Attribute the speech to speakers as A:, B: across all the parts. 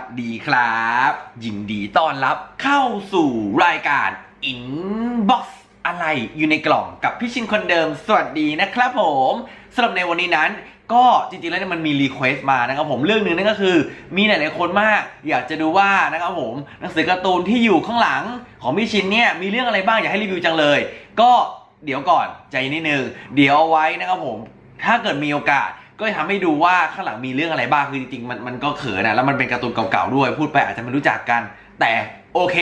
A: สดีครับ ยินดีต้อนรับเข้าสู่รายการ Inbox อะไรอยู่ในกล่องกับพี่ชินคนเดิม สวัสดีนะครับผมสำหรับในวันนี้นั้น ก็จริงๆแล้วมันมีรีเควสต์มานะครับผมเรื่องหนึ่งนั่นก็คือ มีหลายๆคนมาก อยากจะดูว่านะครับผมหนังสือการ์ตูนที่อยู่ข้างหลังของพี่ชินเนี่ยมีเรื่องอะไรบ้างอยากให้รีวิวจังเลย ก็เดี๋ยวก่อนใจนิดนึงเดี๋ยวเอาไว้นะครับผมถ้าเกิดมีโอกาส ก็จะทำให้ดูว่าข้างหลังมีเรื่องอะไรบ้างคือจริงๆมันมันก็เขินนะแล้วมันเป็นการ์ตูนเก่าๆด้วย พูดไปอาจจะไม่รู้จักกัน แต่โอเค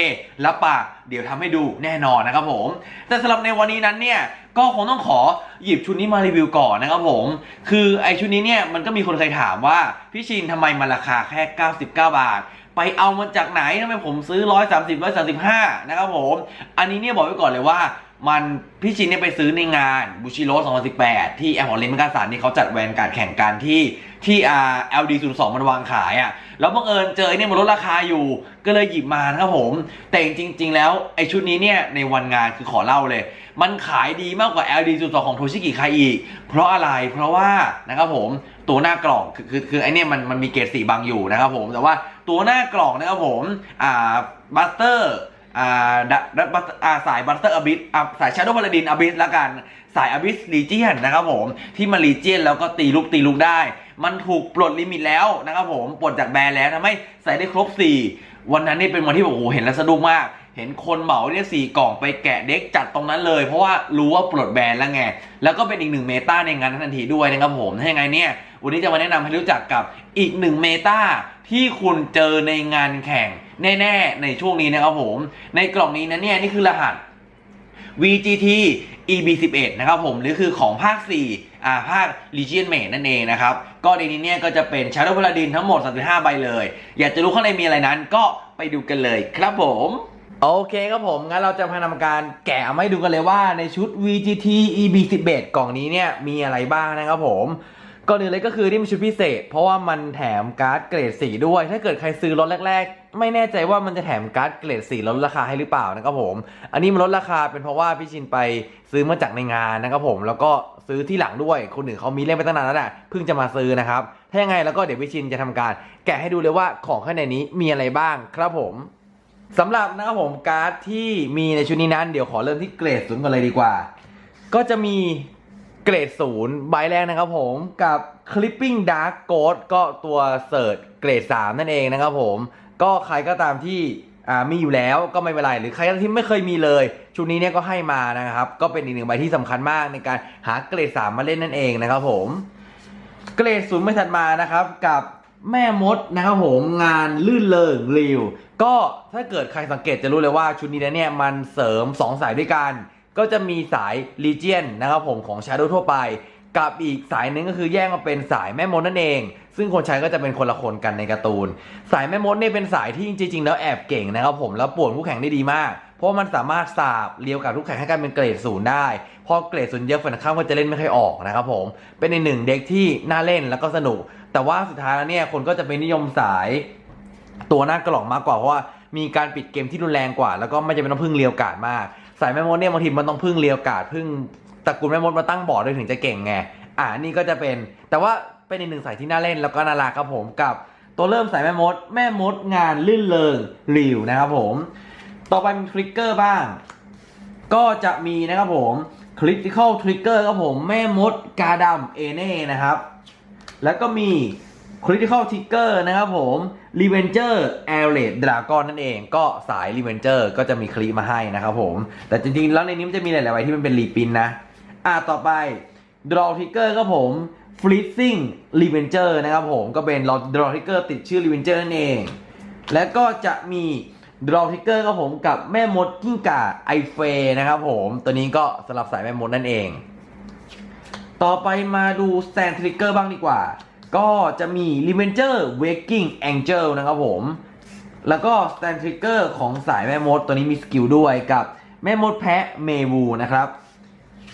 A: รับปากเดี๋ยวทำให้ดูแน่นอนนะครับผม แต่สำหรับในวันนี้นั้นเนี่ยก็คงต้องขอหยิบชุดนี้มารีวิวก่อนนะครับผม คือไอชุดนี้เนี่ยมันก็มีคนเคยถามว่าพี่ชินทำไมมันราคาแค่ 99 บาท ไปเอามาจากไหนทำไมผมซื้อ 130 135 นะครับผม อันนี้เนี่ยบอกไว้ก่อนเลยว่า มันพี่ชินเนี่ยไปซื้อในงานบูชิโร่2018 ที่แอร์พอร์ตเลนมักกาสันนี่เขาจัดแวนการแข่งกันที่ที่อ่า LD 0 2มันวางขายอะ่ะแล้วบังเอิญเจอไอ้เนี่ยมันลดราคาอยู่ ก็เลยหยิบมานะครับผม แต่จริง ๆ แล้วไอชุดนี้เนี่ยในวันงานคือขอเล่าเลย มันขายดีมากกว่า LD 0 2ของโทชิกิครอีก เพราะอะไรเพราะว่านะครับผมตัวหน้ากล่องคือคือคือไอเนี่ยมันมันมีเกรดสีบางอยู่นะครับผมแต่ว่าตัวหน้ากล่องนะครับผมอ่าบัสเตอร์ อ่าดัดับัตอ่าสายบัตเตอร์อบิสอ่าสายชาโดว์บาราดินอบิสละกัน สายอบิสลีเจียนนะครับผม ที่มาลีเจียนแล้วก็ตีลูกตีลูกได้ มันถูกปลดลิมิตแล้วนะครับผม ปลดจากแบรนด์แล้วทำให้ใส่ได้ครบ 4 วันนั้นนี่เป็นวันที่แบบโอ้โหเห็นแล้วสะดุ้งมาก เห็นคนเหมาเนี่ยสี่กล่องไปแกะเด็กจัดตรงนั้นเลย เพราะว่ารู้ว่าปลดแบรนด์แล้วไง แล้วก็เป็นอีกหนึ่งเมตาในงานนั้นทันทีด้วยนะครับผมถ้ายังไงเนี่ย วันนี้จะมาแนะนำให้รู้จักกับอีกหนึ่งเมตาที่คุณเจอในงานแข่งแน่ๆในช่วงนี้นะครับผม ในกล่องนี้นะเนี่ยนี่คือรหัส VGT EB11 นะครับผมหรือคือของภาค 4 อ่าภาค Legion Mate นั่นเองนะครับ ก็ในนี้เนี่ยก็จะเป็น Shadow Paladin ทั้งหมด 35 ใบเลย อยากจะรู้ข้างในมีอะไรนั้นก็ไปดูกันเลยครับผม โอเคครับผม งั้นเราจะพาทำการแกะมาให้ดูกันเลยว่าในชุด VGT EB11 กล่องนี้เนี่ยมีอะไรบ้างนะครับผมก่อนอื่นเลยก็คือนี่มันชุดพิเศษ เพราะว่ามันแถมการ์ดเกรดสีด้วย ถ้าเกิดใครซื้อรถแรก ๆ ไม่แน่ใจว่ามันจะแถมการ์ดเกรดสีลดราคาให้หรือเปล่านะครับผม อันนี้มันลดราคาเป็นเพราะว่าพี่ชินไปซื้อมาจากในงานนะครับผม แล้วก็ซื้อที่หลังด้วยคนอื่นเขามีเล่นไปตั้งนานแล้วแหละเพิ่งจะมาซื้อนะครับ ถ้ายังไงแล้วก็เดี๋ยวพี่ชินจะทำการ แกะให้ดูเลยว่าของข้างในนี้มีอะไรบ้างครับผม สำหรับนะครับผมการ์ดที่มีในชุดนี้นั้น เดี๋ยวขอเริ่มที่เกรดศูนย์กันเลยดีกว่า ก็จะมีเกรดศูนย์ใบแรกนะครับผมกับ Clipping Dark Ghost ก็ตัวเสิร์ชเกรด 3 นั่นเองนะครับผมก็ใครก็ตามที่มีอยู่แล้วก็ไม่เป็นไรหรือใครที่ไม่เคยมีเลย ชุดนี้เนี่ยก็ให้มานะครับ ก็เป็นอีกหนึ่งใบที่สำคัญมากในการหาเกรด 3 มาเล่นนั่นเองนะครับผม เกรดศูนย์ไม่ถัดมานะครับกับ แม่มดนะครับผมงานลื่นเลิงริว ก็ถ้าเกิดใครสังเกตจะรู้เลยว่าชุดนี้เนี่ยมันเสริม 2 สายด้วยกัน ก็จะมีสายลีเจียนนะครับผมของชาโดทั่วไป กับอีกสายหนึงก็คือแยกมาเป็นสายแม่มดนั่นเอง ซึ่งคนใช้ก็จะเป็นคนละคนกันในการ์ตูน สายแม่มดเนี่ยเป็นสายที่จริงๆแล้วแอบเก่งนะครับผมแล้วป่วนคู่แข่งได้ดีมาก เพราะมันสามารถสาบเลี้ยวกับทุกแข่งให้กลายเป็นเกรดศูนย์ได้พอเกรดศูนย์เยอะฝ่ายตรงข้ามก็จะเล่นไม่ค่อยออกนะครับผมเป็นในหนึ่งเด็กที่น่าเล่นแล้วก็สนุก แต่ว่าสุดท้ายแล้วเนี่ยคนก็จะไปนิยมสายตัวหน้ากล่องมากกว่าเพราะว่ามีการปิดเกมที่รุนแรงกว่า แล้วก็ไม่จำเป็นต้องพึ่งเลียวกาดมาก สายแม่มดเนี่ยบางทีมันต้องพึ่งเลียวกาดพึ่งตระกูลแม่มดมาตั้งบอร์ดด้วยถึงจะเก่งไงอ่านี่ก็จะเป็น แต่ว่าเป็นอีกหนึ่งสายที่น่าเล่นแล้วก็น่ารักครับผมกับตัวเริ่มสายแม่มด แม่มดงานลื่นเริงริวนะครับผม ต่อไปมีทริกเกอร์บ้าง ก็จะมีนะครับผม Critical Trigger ครับผมแม่มดกาดำเอเน่นะครับ แล้วก็มี Critical Trigger นะครับผม Revenger a i r a t Dragon นั่นเองก็สาย Revenger ก็จะมีคลีมาให้นะครับผม แต่จริงๆ แล้วในนี้มันจะมีหลายๆใบที่มันเป็นรีปินนะ อะต่อไป Draw Trigger ครับผม Freezing Revenger นะครับผมก็เป็น Draw Trigger ติดชื่อ Revenger นั่นเอง แล้วก็จะมี Draw Trigger ครับผมกับแม่มดกิ้งก่าไอเฟนะครับผม ตัวนี้ก็สำหรับสายแม่มดนั่นเอง ต่อไปมาดู Stand Trigger บ้างดีกว่า ก็จะมี Revenger Waking Angel นะครับผม แล้วก็ Stand Trigger ของสายแม่มดตัวนี้มีสกิลด้วยกับแม่มดแพะเมวูนะครับ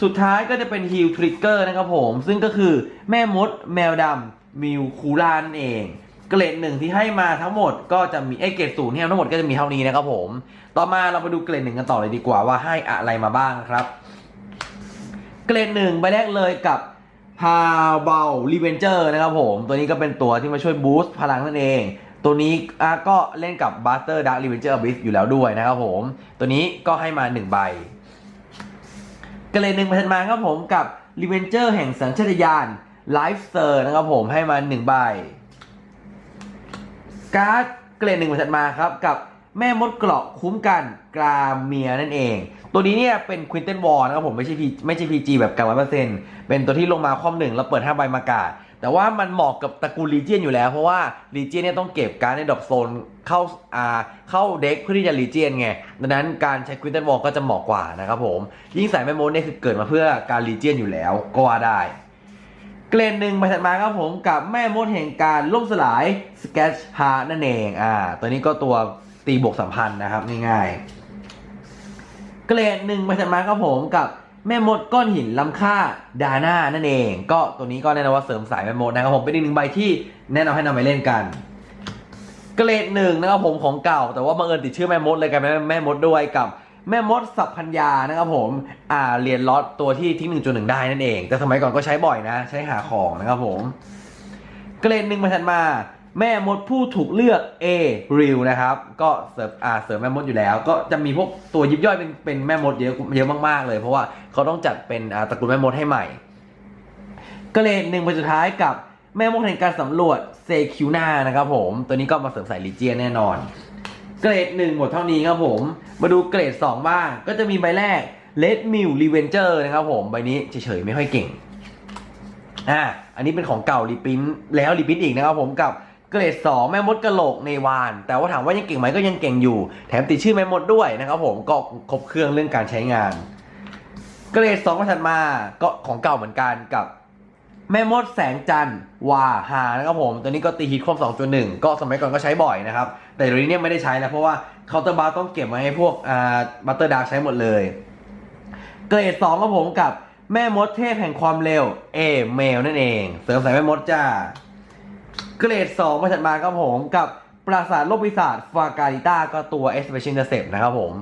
A: สุดท้ายก็จะเป็น Heal Trigger นะครับผม ซึ่งก็คือแม่มดแมวดำมิวคูลานั่นเองเกรดหนึ่งที่ให้มาทั้งหมดก็จะมีไอเกรดศูนย์ที่ทั้งหมดก็จะมีเท่านี้นะครับผม ต่อมาเรามาดูเกรดหนึ่งกันต่อเลยดีกว่าว่าให้อะไรมาบ้างครับ เกรดหนึ่งใบแรกเลยกับ h a b a l Revenger นะครับผม ตัวนี้ก็เป็นตัวที่มาช่วยบูสต์พลังนั่นเอง ตัวนี้ก็เล่นกับ Buster Dark Revenger Abyss อยู่แล้วด้วยนะครับผม ตัวนี้ก็ให้มา 1 ใบก็เลยหนึ่งพันมาครับผมกับ Revenger แห่งสัญชาตญาณ Life Stir นะครับผมให้มา 1 ใบ การ์ดเกรดหนึ่งถัดมาครับกับ แม่มดเกราะคุ้มกันกราเมียนั่นเอง ตัวนี้เนี่ยเป็นควินเทนวอลนะครับผมไม่ใช่พีไม่ใช่พีจีแบบกันร้อยเปอร์เซ็นต์เป็นตัวที่ลงมาคว่ำหนึ่งแล้วเปิดห้าใบมากาศ แต่ว่ามันเหมาะกับตระกูลลีเจียนอยู่แล้ว เพราะว่าลีเจียนเนี่ยต้องเก็บการในดอปโซนเข้าอ่าเข้าเด็กเพื่อที่จะลีเจียนไงดังนั้นการใช้ควินเทนวอลก็จะเหมาะกว่านะครับผมยิ่งใส่แม่มดเนี่ยคือเกิดมาเพื่อการลีเจียนอยู่แล้วก็ว่าได้เกรดหนึ่งมาถัดมาครับผมกับแม่มดแห่งการล่มสลาย Sketch h a r นั่นเองอ่าตัวนี้ก็ตัว ตีบวกสัมพันธ์นะครับ ง่ายๆ เกรดหนึ่งมาถัดมาครับผมกับแม่มดก้อนหินล้ำค่าดาน่านั่นเอง ก็ตัวนี้ก็แน่นอนว่าเสริมสายแม่มดนะครับผมเป็นอีกหนึ่งใบที่แนะนำให้นำไปเล่นกัน เกรดหนึ่งนะครับผมของเก่า แต่ว่าบังเอิญติดชื่อแม่มดเลยกลายเป็นแม่มดด้วยกับแม่มดสัพพัญญานะครับผมอ่าเรียนล็อตตัวที่ทิ้งหนึ่งจุดหนึ่งได้นั่นเอง แต่สมัยก่อนก็ใช้บ่อยนะ ใช้หาของนะครับผม เกรดหนึ่งมาถัดมา แม่มดผู้ถูกเลือก A ริวนะครับ ก็เสริมอ่าเสริมแม่มดอยู่แล้ว ก็จะมีพวกตัวยิบย่อยเป็นเป็นแม่มดเยอะเยอะมากๆเลย เพราะว่าเขาต้องจัดเป็นอ่าตระกูลแม่มดให้ใหม่เกรดหนึ่งไปสุดท้ายกับแม่มดแห่งการสำรวจเซคิวนานะครับผม ตัวนี้ก็มาเสริมสายลิเจียแน่นอน เกรดหนึ่งหมดเท่านี้ครับผม มาดูเกรด2บ้าง ก็จะมีใบแรก Red Mill Revenger นะครับผม ใบนี้เฉยๆไม่ค่อยเก่งอ่าอันนี้เป็นของเก่ารีพินแล้วรีพินอีกนะครับผมกับ เกรด 2 แม่มดกระโหลกในวาน แต่ว่าถามว่ายังเก่งไหมก็ยังเก่งอยู่ แถมติดชื่อแม่มดด้วยนะครับผมก็ครบเครื่องเรื่องการใช้งาน เกรด2มาถัดมาก็ของเก่าเหมือนกันกับแม่มดแสงจันทร์วาหานะครับผม ตัวนี้ก็ตีฮิตครบ2.1 ก็สมัยก่อนก็ใช้บ่อยนะครับ แต่เดี๋ยวนี้เนี่ยไม่ได้ใช้แล้วเพราะว่าเคาน์เตอร์บาร์ต้องเก็บไว้ให้พวกอ่าบัตเตอร์ดาร์ใช้หมดเลย เกรด2ครับผมกับแม่มดเทพแห่งความเร็วเอเมลนั่นเอง เสริมสายแม่มดจ้า เกรด2มาถัดมาครับผมกับปราสาทโลกปีศาจฟาการิต้าก็ตัว e x p e c i a l Intercept นะครับผม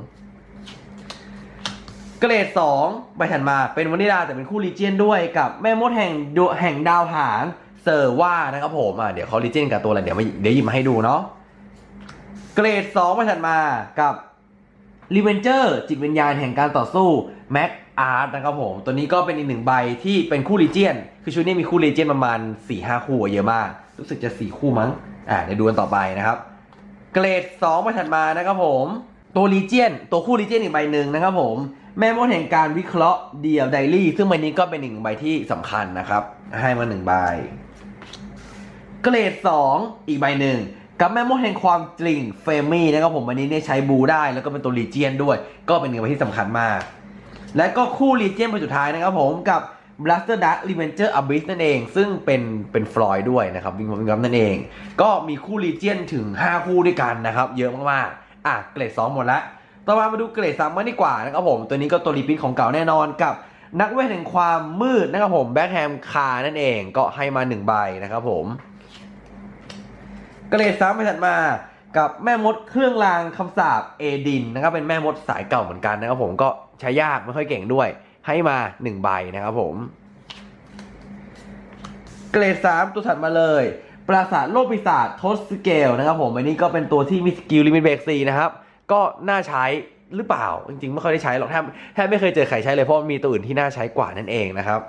A: เกรด2ใบถัดมาเป็นวานิลาแต่เป็นคู่ลีเจียนด้วยกับแม่มดแห่งดแห่งดาวหางเซอร์ว่านะครับผมอะเดี๋ยวเขาลีเจียนกับตัวอะไรเดี๋ยวมาเดี๋ยวหยิบมาให้ดูเนาะเกรด2ใบถัดมากับรีเวนเจอร์จิตวิญญาณแห่งการต่อสู้แม็กอาร์ตนะครับผม ตัวนี้ก็เป็นอีกหนึ่งใบที่เป็นคู่ลีเจียน คือชุดนี้มีคู่ลีเจียนประมาณ4-5คู่เยอะมากรู้สึกจะ4คู่มั้ง อ่าเดี๋ยวดูกันต่อไปนะครับ เกรด2มาถัดมานะครับผม ตัวลีเจียน ตัวคู่ลีเจียนอีกใบหนึ่งนะครับผม แม่มดแห่งการวิเคราะห์เดียวไดรี่ ซึ่งใบนี้ก็เป็นหนึ่งใบที่สำคัญนะครับ ให้มาหนึ่งใบ เกรด2อีกใบหนึ่งกับแม่มดแห่งความจริงเฟมี่นะครับผมวันนี้เนี่ยใช้บูได้แล้วก็เป็นตัวลีเจียนด้วย ก็เป็นหนึ่งใบที่สำคัญมาก และก็คู่ลีเจียนใบสุดท้ายนะครับผมกับ Blaster Dark Revenger Abyss นั่นเอง ซึ่งเป็นเป็นฟลอยด้วยนะครับวิงวิงกัมนั่นเอง ก็มีคู่ลีเจียนถึง 5 คู่ด้วยกันนะครับ เยอะมากๆ อะ เกรด 2 หมดละต่อมามาดูเกรด3มากดีกว่านะครับผม ตัวนี้ก็ตัวรีพิทของเก่าแน่นอนกับนักเวทแห่งความมืดนะครับผมแบ็คแฮมคานั่นเองก็ให้มา 1 ใบนะครับผม เกรดสามไปถัดมากับแม่มดเครื่องรางคำสาปเอดินนะครับเป็นแม่มดสายเก่าเหมือนกันนะครับผมก็ใช้ยากไม่ค่อยเก่งด้วย ให้มา1ใบนะครับผม เกรดสามตัวถัดมาเลยปราสาทโลกปีศาจทศสเกลนะครับผมอันนี้ก็เป็นตัวที่มีสกิลลิมิตเบรกซีนะครับ ก็น่าใช้หรือเปล่า จริงๆ ไม่ค่อยได้ใช้หรอกแทบแทบไม่เคยเจอใครใช้เลยเพราะมีตัวอื่นที่น่าใช้กว่านั่นเองนะครับ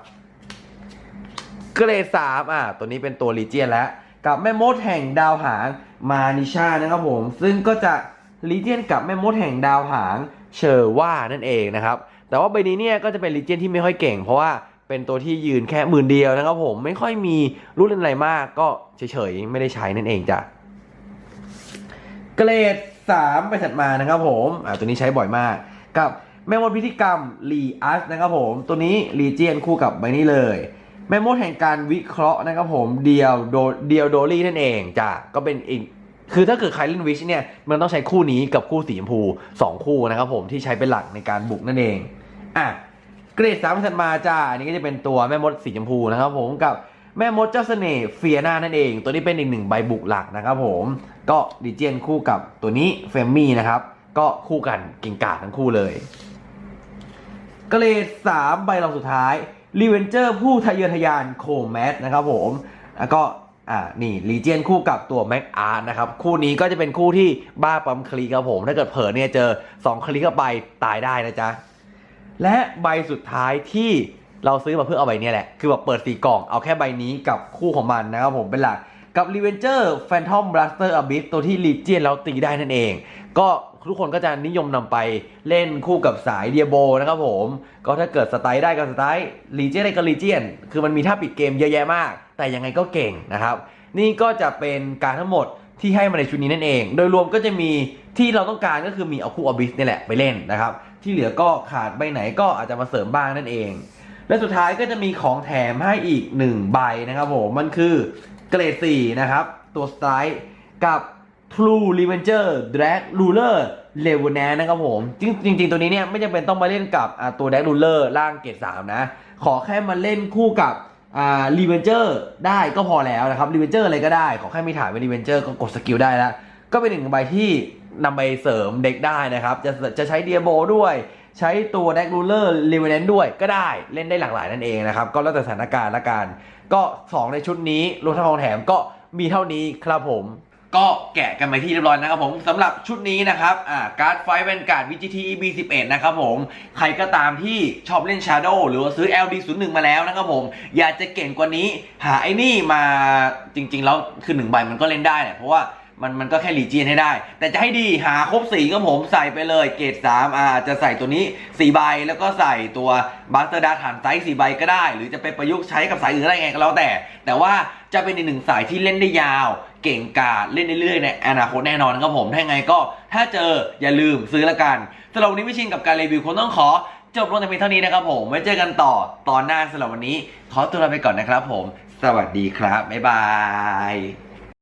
A: เกรดสามอะตัวนี้เป็นตัวลีเจียนแล้ว กับแม่มดแห่งดาวหางมานิชานะครับผม ซึ่งก็จะลีเจียนกับแม่มดแห่งดาวหางเชอร์ว่านั่นเองนะครับ แต่ว่าใบนี้เนี่ยก็จะเป็นลีเจียนที่ไม่ค่อยเก่ง เพราะว่าเป็นตัวที่ยืนแค่หมื่นเดียวนะครับผมไม่ค่อยมีรุ่นอะไรมาก ก็เฉยๆไม่ได้ใช้นั่นเองจ้ะเกรด3ไปถัดมานะครับผมอ่าตัวนี้ใช้บ่อยมากกับแม่มดพิธีกรรมลีอัสนะครับผมตัวนี้ลีเจียนคู่กับใบนี้เลยแม่มดแห่งการวิเคราะห์นะครับผมเดียวโดเดียวโดลี่นั่นเองจ้ะก็เป็นอีก คือถ้าเกิดใครเล่นวิชเนี่ยมันต้องใช้คู่นี้กับคู่สีชมพู 2 คู่นะครับผมที่ใช้เป็นหลักในการบุกนั่นเองอะเกรดสามถัดมาจ้าอันนี้ก็จะเป็นตัวแม่มดสีชมพูนะครับผมกับแม่มดเจ้าเสน่ห์เฟียนานั่นเอง ตัวนี้เป็นอีกหนึ่งใบบุกหลักนะครับผมก็ดิเจนคู่กับตัวนี้เฟมมี่นะครับก็คู่กันเก่งกาจทั้งคู่เลยเกรดสามใบรองสุดท้ายรีเวนเจอร์ผู้ทะเยอทะยานโคแมสนะครับผมแล้วก็ อ่านี่ลีเจียนคู่กับตัวแม็กอาร์ตนะครับ คู่นี้ก็จะเป็นคู่ที่บ้าปั๊มคลีครับผม ถ้าเกิดเผลอเนี่ยเจอ 2 คลีเข้าไปตายได้นะจ๊ะ และใบสุดท้ายที่เราซื้อมาเพื่อเอาใบนี้แหละ คือแบบเปิดสีกล่องเอาแค่ใบนี้กับคู่ของมันนะครับผมเป็นหลักกับ r e v e n g e r Phantom Blaster Abyss ตัวที่ Legion แล้วตีได้นั่นเอง ก็ทุกคนก็จะนิยมนำไปเล่นคู่กับสายเดียโบนะครับผม ก็ถ้าเกิดสไตล์ได้ก็สไตล์ Legion ได้ก็ Legion คือมันมีท่าปิดเกมเยอะแยะมาก แต่ยังไงก็เก่งนะครับ นี่ก็จะเป็นการทั้งหมดที่ให้มาในชุดนี้นั่นเอง โดยรวมก็จะมีที่เราต้องการก็คือมีเอาคู่อบิสนี่แหละไปเล่นนะครับ ที่เหลือก็ขาดใบไหนก็อาจจะมาเสริมบ้างนั่นเอง และสุดท้ายก็จะมีของแถมให้อีก 1 ใบนะครับผม มันคือเกรด4นะครับ ตัวสไตร์กับ True Revenger Drag Ruler l e v e n a n นะครับผม จริงจริงตัวนี้เนี่ยไม่จำเป็นต้องมาเล่นกับตัว Drag Ruler ร่างเกรด3นะ ขอแค่มาเล่นคู่กับ อ่ารีเวนเจอร์ได้ก็พอแล้วนะครับรีเวนเจอร์อะไรก็ได้ ขอแค่มีฐานเป็น Revenger ก็กดสกิลได้แล้ว ก็เป็นหนึ่งใบที่นำไปเสริมเด็กได้นะครับ จะจะใช้เดียโบด้วย ใช้ตัวแดกรูเลอร์รีเวนนด้วยก็ได้เล่นได้หลากหลายนั่นเองนะครับ ก็แล้วแต่สถานการณ์ละกันก็ 2 ในชุดนี้รวมทั้งของแถมก็มีเท่านี้ครับผม ก็แกะกันไปที่เรียบร้อยนะครับผมสำหรับชุดนี้นะครับอ่าการ์ดไฟแวนการ์ด VGT EB11 นะครับผมใครก็ตามที่ชอบเล่น Shadow หรือว่าซื้อ LD01 มาแล้วนะครับผม อยากจะเก่งกว่านี้ หาไอ้นี่มาจริง ๆ แล้วคือหนึ่งใบมันก็เล่นได้แหละเพราะว่ามันมันก็แค่รีเจียนให้ได้ แต่จะให้ดีหาครบสีก็ผมใส่ไปเลยเกรด3อ่าจะใส่ตัวนี้4ใบแล้วก็ใส่ตัวบัสเตอร์ดาฐานไซส์4ใบก็ได้ หรือจะไปประยุกต์ใช้กับสายอื่นได้ไงก็แล้วแต่ แต่ว่าจะเป็นอีกหนึ่งสายที่เล่นได้ยาว เก่งกาเล่นเรื่อยๆในอนาคตแน่นอนครับผม ถ้าไงก็ถ้าเจออย่าลืมซื้อละกันสำหรับวันนี้ไม่ชินกับการรีวิวคงต้องขอจบลงแต่เพียงเท่านี้นะครับผม ไว้เจอกันต่อตอนหน้าสำหรับวันนี้ ขอตัวลาไปก่อนนะครับผม สวัสดีครับ บ๊ายบาย